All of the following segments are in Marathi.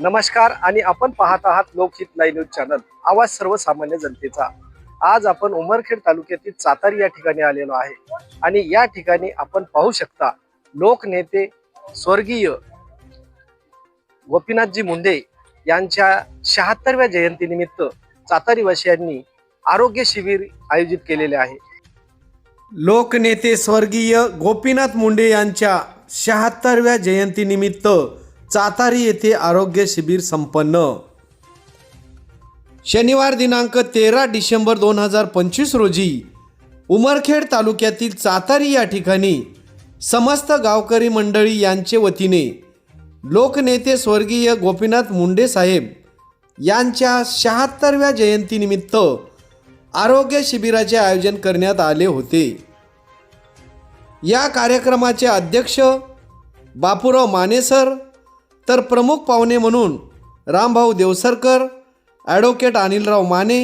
नमस्कार आणि आपण पाहत आहात लोकहित लाईव्ह न्यूज चॅनल. आवाज सर्वसामान्य जनतेचा. आज आपण उमरखेड तालुक्यातील चातारी या ठिकाणी आलेलो आहे. आणि या ठिकाणी आपण पाहू शकता लोकनेते स्वर्गीय गोपीनाथजी मुंडे यांच्या शहात्तरव्या जयंतीनिमित्त चातारीवासियांनी आरोग्य शिबिर आयोजित केलेले आहे. लोकनेते स्वर्गीय गोपीनाथ मुंडे यांच्या शहात्तरव्या जयंतीनिमित्त चातारी येथे आरोग्य शिबिर संपन्न. शनिवार दिनांक तेरा डिसेंबर दोन हजार पंचवीस रोजी उमरखेड तालुक्यातील चातारी या ठिकाणी समस्त गावकरी मंडळी यांचे वतीने लोकनेते स्वर्गीय गोपीनाथ मुंडे साहेब यांच्या शहात्तरव्या जयंतीनिमित्त आरोग्य शिबिराचे आयोजन करण्यात आले होते. या कार्यक्रमाचे अध्यक्ष बापूराव मानेसर तर प्रमुख पाहुणे म्हणून रामभाऊ देवसरकर ॲडव्होकेट अनिलराव माने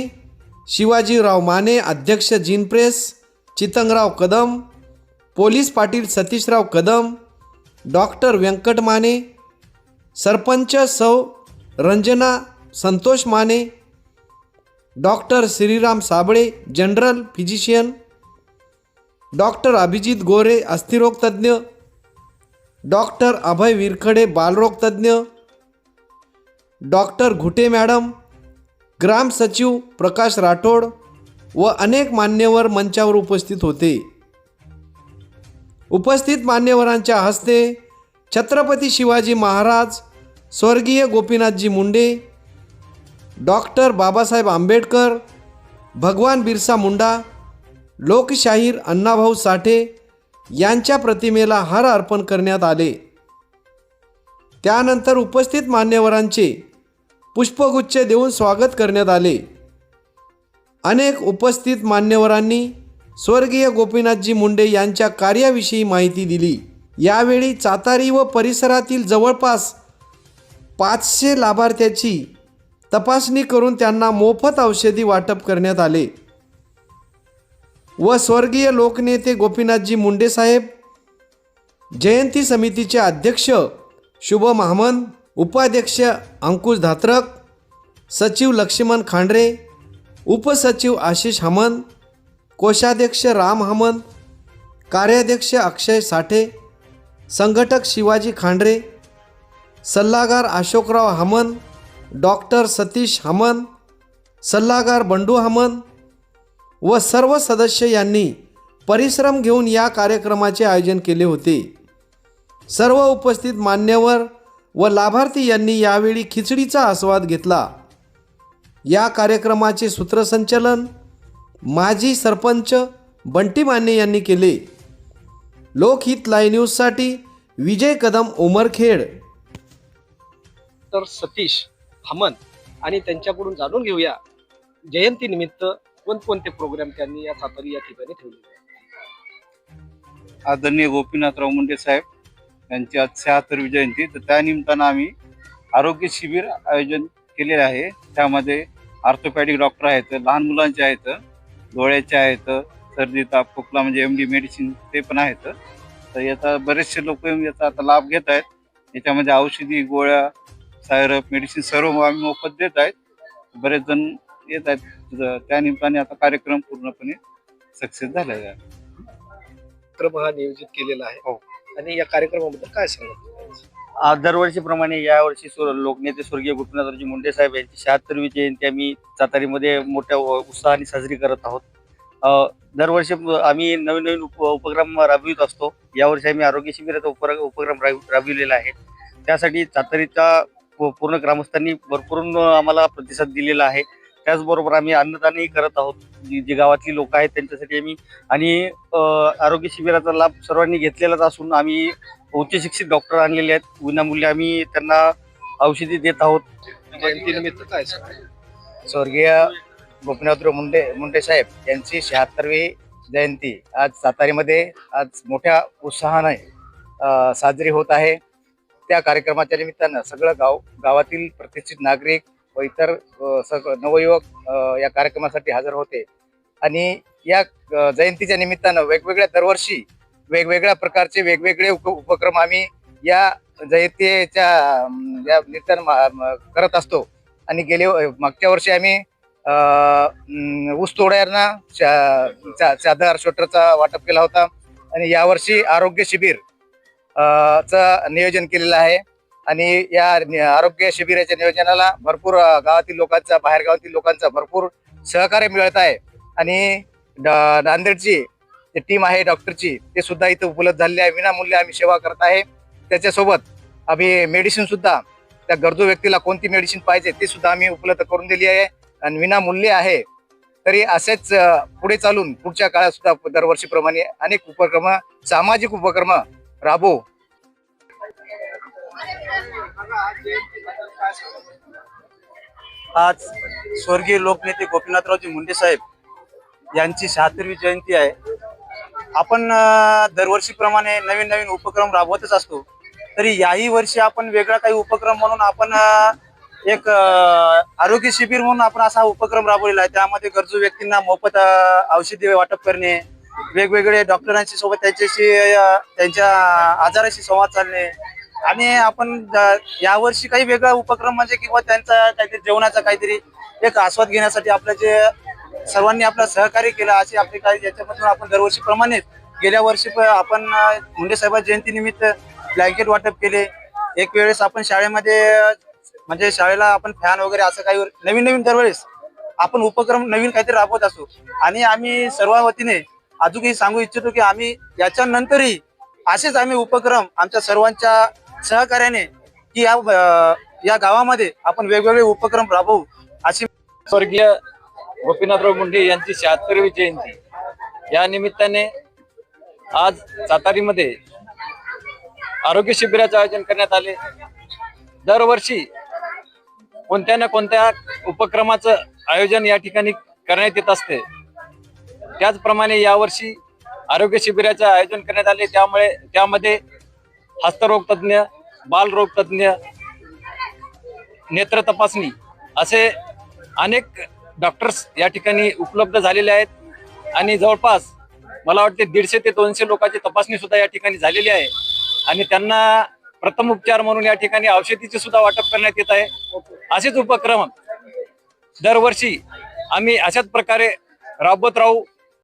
शिवाजीराव माने अध्यक्ष gin press Chitangrao Kadam police Patil Satishrao Kadam doctor Vyankat Mane sarpanch सौ Ranjana Santosh Mane doctor Shriram Sable general physician doctor Abhijit Gore अस्थिरोगतज्ञ doctor Abhay Virkhade बालरोग तज्ज्ञ डॉक्टर घुटे मॅडम ग्राम सचिव प्रकाश राठोड व अनेक मान्यवर मंचावर उपस्थित होते. उपस्थित मान्यवरांच्या हस्ते छत्रपती शिवाजी महाराज स्वर्गीय गोपीनाथजी मुंडे डॉक्टर बाबासाहेब आंबेडकर भगवान बिरसा मुंडा लोकशाहीर अण्णाभाऊ साठे यांच्या प्रतिमेला हार अर्पण करण्यात आले. त्यानंतर उपस्थित मान्यवरांचे पुष्पगुच्छ देऊन स्वागत करण्यात आले. अनेक उपस्थित मान्यवरांनी स्वर्गीय गोपीनाथजी मुंडे यांच्या कार्याविषयी माहिती दिली. यावेळी चातारी व परिसरातील जवळपास पाचशे लाभार्थ्याची तपासणी करून त्यांना मोफत औषधी वाटप करण्यात आले. व स्वर्गीय लोकनेते गोपीनाथजी मुंडे साहेब जयंती समितीचे अध्यक्ष शुभम महामन उपाध्यक्ष अंकुश धात्रक सचिव लक्ष्मण खांडरे उपसचिव आशिष हमन कोषाध्यक्ष राम हमन कार्याध्यक्ष अक्षय साठे संघटक शिवाजी खांडरे सल्लागार अशोकराव हमन डॉक्टर सतीश हमन सल्लागार बंडू हमन व सर्व सदस्य यांनी परिश्रम घेऊन या कार्यक्रमाचे आयोजन केले होते. सर्व उपस्थित मान्यवर व लाभार्थी यांनी यावेळी खिचडीचा आस्वाद घेतला. या कार्यक्रमाचे सूत्रसंचलन माजी सरपंच बंटी माने यांनी केले. लोकहित लाईव्ह न्यूजसाठी विजय कदम उमरखेड तर सतीश हमन आणि त्यांच्याकडून जाणून घेऊया जयंतीनिमित्त कोणकोणते प्रोग्राम त्यांनी या सातारी या ठिकाणी ठेवले आदरणीय गोपीनाथराव मुंडे साहेब यांची आज शहात्तरवी जयंती तर त्या निमित्तानं आम्ही आरोग्य शिबिर आयोजन केलेले आहे. त्यामध्ये ऑर्थोपॅडिक डॉक्टर आहेत लहान मुलांचे आहेत डोळ्याचे आहेत सर्दी ताप खोकला म्हणजे एम डी मेडिसिन ते पण आहेत. तर याचा बरेचसे लोक याचा आता लाभ घेत आहेत. याच्यामध्ये औषधी गोळ्या सायरप मेडिसिन सर्व आम्ही मोफत देत आहेत. बरेच जण येत आहेत. त्या निमित्ताने आता कार्यक्रम पूर्णपणे सक्सेस झालेला आहे. कार्यक्रम हा नियोजित केलेला आहे. हो. आणि या कार्यक्रमाबद्दल काय सांगत आज दरवर्षीप्रमाणे यावर्षी स्वर लोकनेते स्वर्गीय गोपीनाथरावजी मुंडे साहेब यांची शहात्तरवी जयंती आम्ही सातारीमध्ये मोठ्या उत्साहाने साजरी करत आहोत. अ, दरवर्षी आम्ही नवीन नवीन उप उपक्रम राबवित असतो. यावर्षी आम्ही आरोग्य शिबिराचा उपर उपक्रम राब- राबविलेला आहे. त्यासाठी सातारीच्या पू- पूर्ण ग्रामस्थांनी भरपूर आम्हाला प्रतिसाद दिलेला आहे. त्याचबरोबर आम्ही अन्नदानही करत आहोत. जी जी गावातली लोक आहेत त्यांच्यासाठी आम्ही आणि आरोग्य शिबिराचा लाभ सर्वांनी घेतलेलाच असून आम्ही उच्च शिक्षित डॉक्टर आणलेले आहेत. विनामूल्य आम्ही त्यांना औषधी देत आहोत. जयंतीनिमित्त काय सांगत स्वर्गीय गोपीनाथराव मुंडे मुंडे साहेब यांची शहात्तरवी जयंती आज सातारीमध्ये आज मोठ्या उत्साहाने साजरी होत आहे. त्या कार्यक्रमाच्या निमित्तानं सगळं गाव गावातील प्रतिष्ठित नागरिक व इतर सगळं नवयुवक या कार्यक्रमासाठी हजर होते. आणि या जयंतीच्या निमित्तानं वेगवेगळ्या दरवर्षी वेगवेगळ्या प्रकारचे वेगवेगळे उप उपक्रम आम्ही या जयंतीच्या या निमित्तानं मा- करत असतो. आणि गेले मागच्या वर्षी आम्ही ऊस तोड्यांना चा- चा- चादर स्वेटरचा वाटप केला होता. आणि यावर्षी आरोग्य शिबिर चं नियोजन केलेलं आहे. आणि या नि- आरोग्य शिबिराच्या नियोजनाला भरपूर गावातील लोकांचा बाहेर गावातील लोकांचा भरपूर सहकार्य मिळत आहे. आणि नांदेडची जी टीम आहे डॉक्टरची ते सुद्धा इथं उपलब्ध झालेली आहे. विनामूल्य आम्ही सेवा करत आहे. त्याच्यासोबत आम्ही मेडिसिन सुद्धा त्या गरजू व्यक्तीला कोणती मेडिसिन पाहिजे ते सुद्धा आम्ही उपलब्ध करून दिली आहे. आणि विनामूल्य आहे. तरी असेच पुढे चालून पुढच्या काळात सुद्धा दरवर्षीप्रमाणे अनेक उपक्रम सामाजिक उपक्रम राबवू आज स्वर्गीय लोकनेते गोपीनाथरावजी मुंडे साहेब यांची शहात्तरवी जयंती आहे. आपण दरवर्षीप्रमाणे नवीन नवीन उपक्रम राबवतच असतो. तरी याही वर्षी आपण वेगळा काही उपक्रम म्हणून आपण एक आरोग्य शिबिर म्हणून आपण असा उपक्रम राबवलेला आहे. त्यामध्ये गरजू व्यक्तींना मोफत औषधी वाटप करणे वेगवेगळे डॉक्टरांशी सोबत त्यांच्याशी त्यांच्या आजाराशी संवाद साधणे आणि आपण यावर्षी काही वेगळा उपक्रम म्हणजे किंवा त्यांचा काहीतरी जेवणाचा काहीतरी एक आस्वाद घेण्यासाठी आपलं जे सर्वांनी आपलं सहकार्य केलं असे आपले काही याच्यामधून आपण दरवर्षीप्रमाणे गेल्या वर्षी आपण मुंडे साहेब जयंतीनिमित्त ब्लँकेट वाटप केले. एक वेळेस आपण शाळेमध्ये म्हणजे शाळेला आपण फॅन वगैरे असं काही नवीन नवीन दरवेळेस आपण उपक्रम नवीन काहीतरी राबवत असो. आणि आम्ही सर्व वतीने अजूनही सांगू इच्छितो की आम्ही याच्यानंतरही असेच आम्ही उपक्रम आमच्या सर्वांच्या सहकार्याने की या या गावामध्ये आपण वेगवेगळे उपक्रम राबवू अशी स्वर्गीय गोपीनाथराव मुंडे यांची शहात्तरवी जयंती. या निमित्ताने आज सातारीमध्ये आरोग्य शिबिराचे आयोजन करण्यात आले. दरवर्षी कोणत्या ना कोणत्या उपक्रमाचं आयोजन या ठिकाणी करण्यात येत असते. त्याचप्रमाणे यावर्षी आरोग्य शिबिराचे आयोजन करण्यात आले. त्यामुळे त्यामध्ये हस्तरोग तज्ज्ञ बालरोग तज्ज्ञ नेत्र तपासणी असे अनेक डॉक्टर्स या ठिकाणी उपलब्ध झालेले आहेत. आणि जवळपास मला वाटते दीडशे ते दोनशे लोकांची तपासणी सुद्धा या ठिकाणी झालेली आहे. आणि त्यांना प्रथम उपचार म्हणून या ठिकाणी औषधीचे सुद्धा वाटप करण्यात येत आहे. असेच उपक्रम दरवर्षी आम्ही अशाच प्रकारे राबवत राहू.